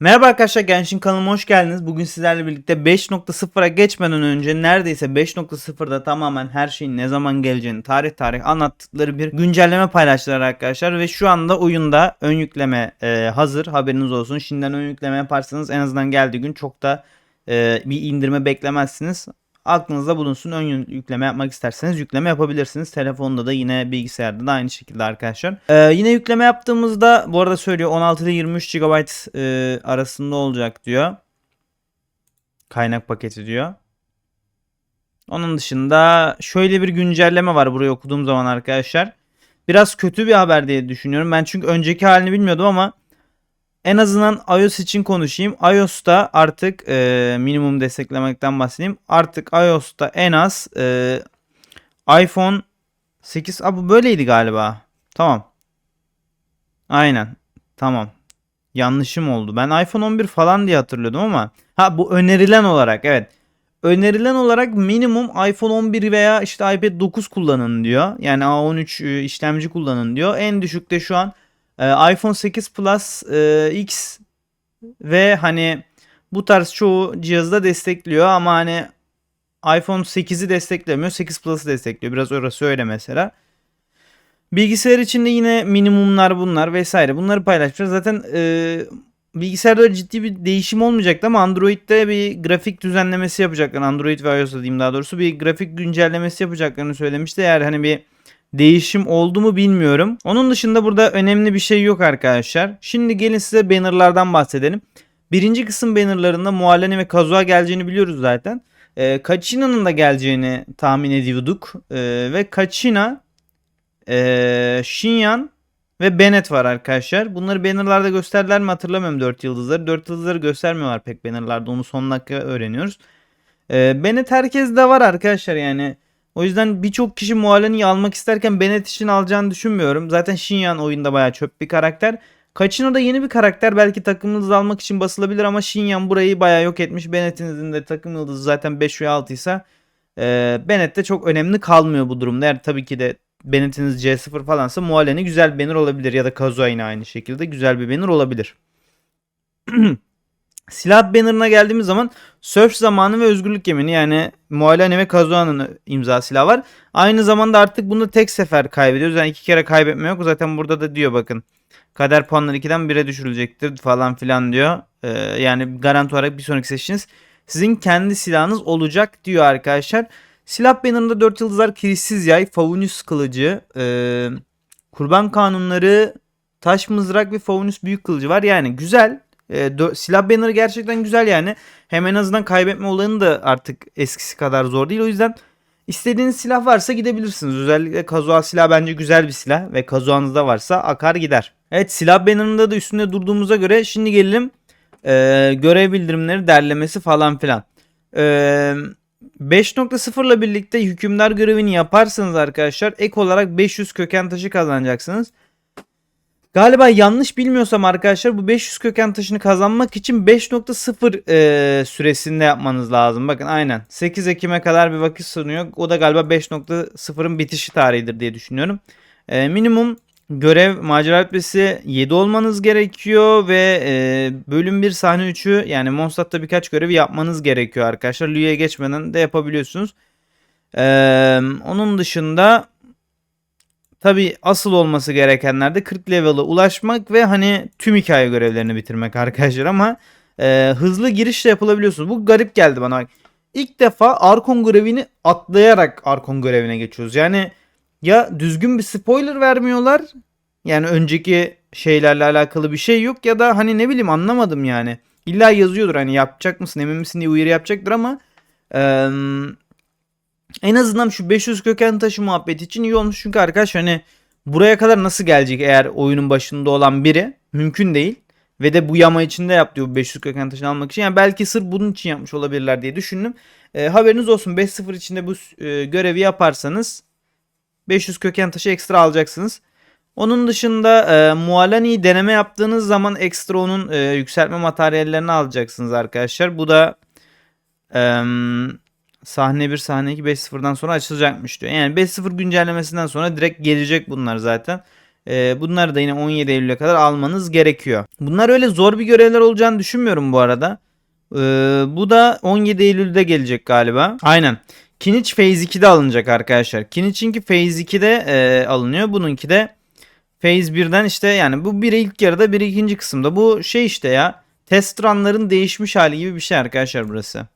Merhaba arkadaşlar Genshin kanalıma hoş geldiniz. Bugün sizlerle birlikte 5.0'a geçmeden önce neredeyse 5.0'da tamamen her şeyin ne zaman geleceğini tarih tarih anlattıkları bir güncelleme paylaştılar arkadaşlar. Ve şu anda oyunda ön yükleme e, hazır haberiniz olsun. Şimdiden ön yükleme yaparsanız en azından geldiği gün çok da e, bir indirme beklemezsiniz. Aklınızda bulunsun. Ön yükleme yapmak isterseniz yükleme yapabilirsiniz. Telefonda da yine bilgisayarda da aynı şekilde arkadaşlar. Ee, yine yükleme yaptığımızda bu arada söylüyor 16 ile 23 GB e, arasında olacak diyor. Kaynak paketi diyor. Onun dışında şöyle bir güncelleme var burayı okuduğum zaman arkadaşlar. Biraz kötü bir haber diye düşünüyorum. Ben çünkü önceki halini bilmiyordum ama en azından iOS için konuşayım. iOS'ta artık e, minimum desteklemekten bahsedeyim. Artık iOS'ta en az e, iPhone 8 Aa, bu böyleydi galiba. Tamam. Aynen. Tamam. Yanlışım oldu. Ben iPhone 11 falan diye hatırlıyordum ama ha bu önerilen olarak evet. Önerilen olarak minimum iPhone 11 veya işte iPad 9 kullanın diyor. Yani A13 e, işlemci kullanın diyor. En düşükte şu an ee, iPhone 8 Plus e, X ve hani bu tarz çoğu cihazda destekliyor ama hani iPhone 8'i desteklemiyor. 8 Plus'ı destekliyor. Biraz orası öyle mesela. Bilgisayar içinde yine minimumlar bunlar vesaire. Bunları paylaşacağız. Zaten e, bilgisayarda ciddi bir değişim olmayacaktı ama Android'de bir grafik düzenlemesi yapacaklar. Android ve iOS'da diyeyim daha doğrusu bir grafik güncellemesi yapacaklarını söylemişti. Eğer hani bir değişim oldu mu bilmiyorum. Onun dışında burada önemli bir şey yok arkadaşlar. Şimdi gelin size bannerlardan bahsedelim. Birinci kısım bannerlarında Mualleni ve Kazuha geleceğini biliyoruz zaten. E, Kachina'nın da geleceğini tahmin ediyorduk. E, ve Kachina, e, Shinyan ve Bennett var arkadaşlar. Bunları bannerlarda gösterdiler mi hatırlamıyorum 4 yıldızları. 4 yıldızları göstermiyorlar pek bannerlarda. Onu son dakika öğreniyoruz. E, Bennett herkes de var arkadaşlar yani. O yüzden birçok kişi Mualani'yi almak isterken Bennett için alacağını düşünmüyorum. Zaten Shinyan oyunda bayağı çöp bir karakter. Kachino da yeni bir karakter. Belki takım yıldızı almak için basılabilir ama Shinyan burayı bayağı yok etmiş. Bennett'in de takım yıldızı zaten 5 veya 6 ise e, Bennett de çok önemli kalmıyor bu durumda. Eğer tabii ki de Bennett'iniz C0 falansa Mualani güzel bir banner olabilir. Ya da Kazuha yine aynı şekilde güzel bir banner olabilir. Silah banner'ına geldiğimiz zaman Surf zamanı ve özgürlük yemini yani Mualane ve Kazuha'nın imza silahı var. Aynı zamanda artık bunu tek sefer kaybediyoruz. Yani iki kere kaybetme yok. Zaten burada da diyor bakın. Kader puanları 2'den 1'e düşürülecektir falan filan diyor. Ee, yani garanti olarak bir sonraki seçiniz sizin kendi silahınız olacak diyor arkadaşlar. Silah bannerında 4 yıldızlar kirişsiz yay, Favunus kılıcı, e, kurban kanunları, taş mızrak ve Favunus büyük kılıcı var. Yani güzel e, silah banner'ı gerçekten güzel yani. Hem en azından kaybetme olayını da artık eskisi kadar zor değil. O yüzden istediğiniz silah varsa gidebilirsiniz. Özellikle kazual silah bence güzel bir silah ve kazuanızda varsa akar gider. Evet silah banner'ında da üstünde durduğumuza göre şimdi gelelim e, görev bildirimleri derlemesi falan filan. E, 5.0 ile birlikte hükümdar görevini yaparsanız arkadaşlar ek olarak 500 köken taşı kazanacaksınız. Galiba yanlış bilmiyorsam arkadaşlar bu 500 köken taşını kazanmak için 5.0 e, süresinde yapmanız lazım. Bakın aynen 8 Ekim'e kadar bir vakit sunuyor. O da galiba 5.0'ın bitişi tarihidir diye düşünüyorum. E, minimum görev macera rütbesi 7 olmanız gerekiyor ve e, bölüm 1 sahne 3'ü yani Mondstadt'ta birkaç görevi yapmanız gerekiyor arkadaşlar. Lüye geçmeden de yapabiliyorsunuz. E, onun dışında Tabi asıl olması gerekenler de 40 level'a ulaşmak ve hani tüm hikaye görevlerini bitirmek arkadaşlar ama e, hızlı girişle yapılabiliyorsunuz. Bu garip geldi bana. İlk defa Arkon görevini atlayarak Arkon görevine geçiyoruz. Yani ya düzgün bir spoiler vermiyorlar. Yani önceki şeylerle alakalı bir şey yok ya da hani ne bileyim anlamadım yani. İlla yazıyordur hani yapacak mısın emin misin diye uyarı yapacaktır ama eee en azından şu 500 köken taşı muhabbeti için iyi olmuş. Çünkü arkadaş hani buraya kadar nasıl gelecek eğer oyunun başında olan biri? Mümkün değil. Ve de bu yama içinde yap diyor 500 köken taşını almak için. Yani belki sırf bunun için yapmış olabilirler diye düşündüm. E, haberiniz olsun 5.0 içinde bu e, görevi yaparsanız 500 köken taşı ekstra alacaksınız. Onun dışında e, Mualani'yi deneme yaptığınız zaman ekstra onun e, yükseltme materyallerini alacaksınız arkadaşlar. Bu da e, Sahne 1, sahne 2 5-0'dan sonra açılacakmış diyor. Yani 5-0 güncellemesinden sonra direkt gelecek bunlar zaten. Ee, bunları da yine 17 Eylül'e kadar almanız gerekiyor. Bunlar öyle zor bir görevler olacağını düşünmüyorum bu arada. Ee, bu da 17 Eylül'de gelecek galiba. Aynen. Kiniç Phase 2'de alınacak arkadaşlar. Kiniç'inki Phase 2'de e, alınıyor. Bununki de Phase 1'den işte yani bu biri ilk yarıda biri ikinci kısımda. Bu şey işte ya test run'ların değişmiş hali gibi bir şey arkadaşlar burası.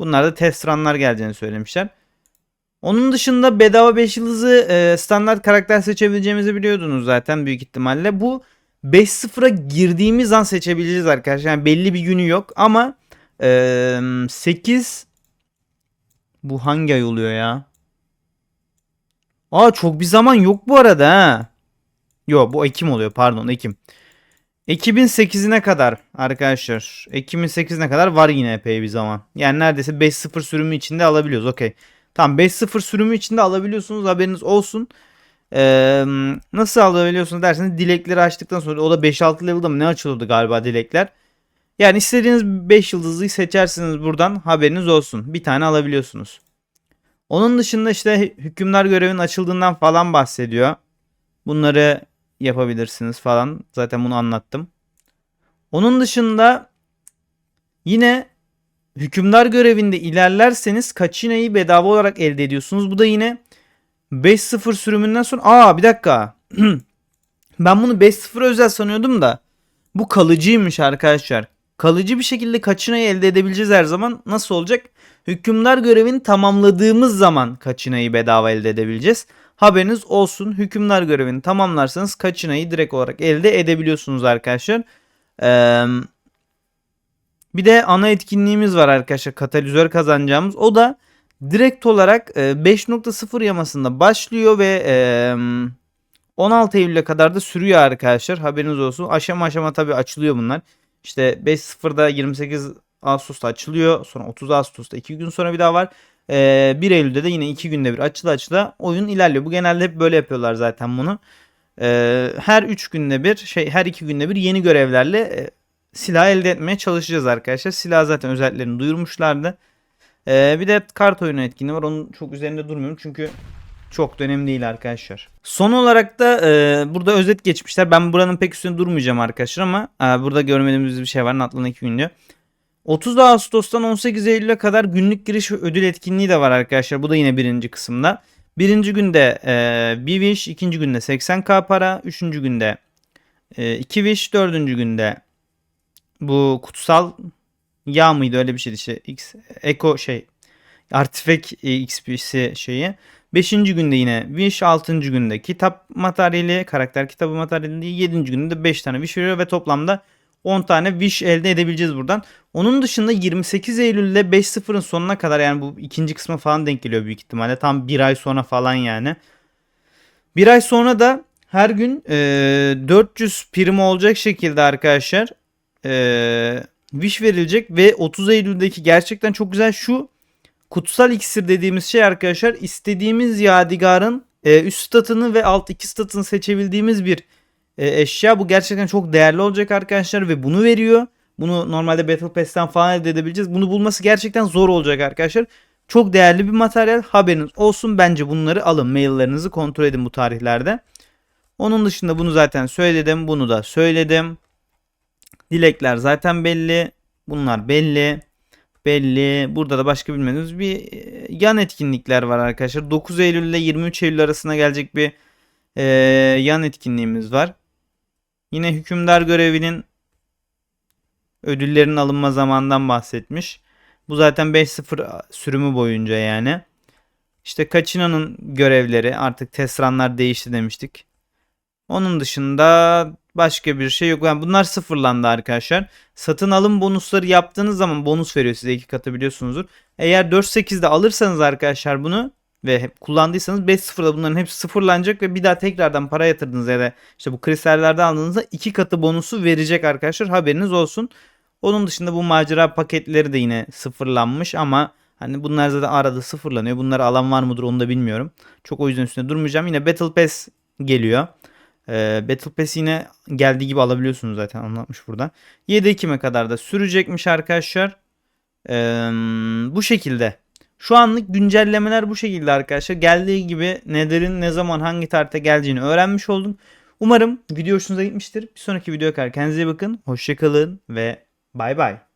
Bunlar da test run'lar geleceğini söylemişler. Onun dışında bedava 5 yıldızı e, standart karakter seçebileceğimizi biliyordunuz zaten büyük ihtimalle. Bu 5-0'a girdiğimiz an seçebileceğiz arkadaşlar. Yani belli bir günü yok ama e, 8 bu hangi ay oluyor ya? Aa çok bir zaman yok bu arada ha. Yo bu Ekim oluyor pardon Ekim. Ekim'in 8'ine kadar arkadaşlar. Ekim'in 8'ine kadar var yine epey bir zaman. Yani neredeyse 5-0 sürümü içinde alabiliyoruz. Okey. Tamam 5-0 sürümü içinde alabiliyorsunuz haberiniz olsun. Ee, nasıl alabiliyorsunuz derseniz dilekleri açtıktan sonra o da 5-6 level'da mı ne açılıyordu galiba dilekler. Yani istediğiniz 5 yıldızlıyı seçersiniz buradan haberiniz olsun. Bir tane alabiliyorsunuz. Onun dışında işte hükümdar görevinin açıldığından falan bahsediyor. Bunları yapabilirsiniz falan. Zaten bunu anlattım. Onun dışında yine hükümdar görevinde ilerlerseniz kaçinayı bedava olarak elde ediyorsunuz. Bu da yine 5-0 sürümünden sonra aa bir dakika. ben bunu 5-0 özel sanıyordum da bu kalıcıymış arkadaşlar. Kalıcı bir şekilde kaçinayı elde edebileceğiz her zaman. Nasıl olacak? Hükümdar görevini tamamladığımız zaman kaçinayı bedava elde edebileceğiz. Haberiniz olsun. Hükümdar görevini tamamlarsanız kaçinayı direkt olarak elde edebiliyorsunuz arkadaşlar. Ee, bir de ana etkinliğimiz var arkadaşlar. Katalizör kazanacağımız. O da direkt olarak e, 5.0 yamasında başlıyor ve e, 16 Eylül'e kadar da sürüyor arkadaşlar. Haberiniz olsun. Aşama aşama tabii açılıyor bunlar. İşte 5.0'da 28 Ağustos'ta açılıyor. Sonra 30 Ağustos'ta 2 gün sonra bir daha var. Ee, 1 Eylül'de de yine 2 günde bir açıla açıla oyun ilerliyor. Bu genelde hep böyle yapıyorlar zaten bunu. Ee, her 3 günde bir şey her 2 günde bir yeni görevlerle e, silah elde etmeye çalışacağız arkadaşlar. Silah zaten özelliklerini duyurmuşlardı. Ee, bir de kart oyunu etkinliği var. Onun çok üzerinde durmuyorum çünkü çok da önemli değil arkadaşlar. Son olarak da e, burada özet geçmişler. Ben buranın pek üstünde durmayacağım arkadaşlar ama e, burada görmediğimiz bir şey var. Natlan 2 gün diyor. 30 Ağustos'tan 18 Eylül'e kadar günlük giriş ödül etkinliği de var arkadaşlar. Bu da yine birinci kısımda. Birinci günde e, bir wish, ikinci günde 80k para, üçüncü günde e, iki wish, dördüncü günde bu kutsal yağ mıydı öyle bir şeydi işte X, Eko şey Artifact XP'si şeyi. Beşinci günde yine Wish, altıncı günde kitap materyali, karakter kitabı materyali, yedinci günde de 5 tane Wish veriyor ve toplamda 10 tane Wish elde edebileceğiz buradan. Onun dışında 28 Eylül'de 5.0'ın sonuna kadar yani bu ikinci kısmı falan denk geliyor büyük ihtimalle. Tam bir ay sonra falan yani. Bir ay sonra da her gün e, 400 prim olacak şekilde arkadaşlar e, Wish verilecek ve 30 Eylül'deki gerçekten çok güzel şu kutsal iksir dediğimiz şey arkadaşlar istediğimiz yadigarın e, üst statını ve alt iki statını seçebildiğimiz bir e, eşya. Bu gerçekten çok değerli olacak arkadaşlar ve bunu veriyor. Bunu normalde Battle Pass'ten falan elde edebileceğiz. Bunu bulması gerçekten zor olacak arkadaşlar. Çok değerli bir materyal. Haberiniz olsun. Bence bunları alın. Maillerinizi kontrol edin bu tarihlerde. Onun dışında bunu zaten söyledim. Bunu da söyledim. Dilekler zaten belli. Bunlar belli. Belli. Burada da başka bilmediğimiz bir e, yan etkinlikler var arkadaşlar. 9 Eylül ile 23 Eylül arasında gelecek bir e, yan etkinliğimiz var. Yine hükümdar görevinin ödüllerin alınma zamandan bahsetmiş. Bu zaten 5-0 sürümü boyunca yani. İşte Kaçina'nın görevleri artık testranlar değişti demiştik. Onun dışında başka bir şey yok. Yani bunlar sıfırlandı arkadaşlar. Satın alım bonusları yaptığınız zaman bonus veriyor size iki katı biliyorsunuzdur. Eğer 4.8'de alırsanız arkadaşlar bunu ve kullandıysanız 5.0'da bunların hepsi sıfırlanacak ve bir daha tekrardan para yatırdığınız ya da işte bu kristallerden aldığınızda iki katı bonusu verecek arkadaşlar haberiniz olsun. Onun dışında bu macera paketleri de yine sıfırlanmış ama hani bunlar zaten arada sıfırlanıyor. Bunları alan var mıdır onu da bilmiyorum. Çok o yüzden üstünde durmayacağım. Yine Battle Pass geliyor. Ee, Battle Pass yine geldiği gibi alabiliyorsunuz zaten anlatmış burada. 7 Ekim'e kadar da sürecekmiş arkadaşlar. Ee, bu şekilde. Şu anlık güncellemeler bu şekilde arkadaşlar. Geldiği gibi Nether'in ne zaman hangi tarihte geleceğini öğrenmiş oldum. Umarım video hoşunuza gitmiştir. Bir sonraki videoya kadar kendinize iyi bakın. Hoşçakalın ve bay bay.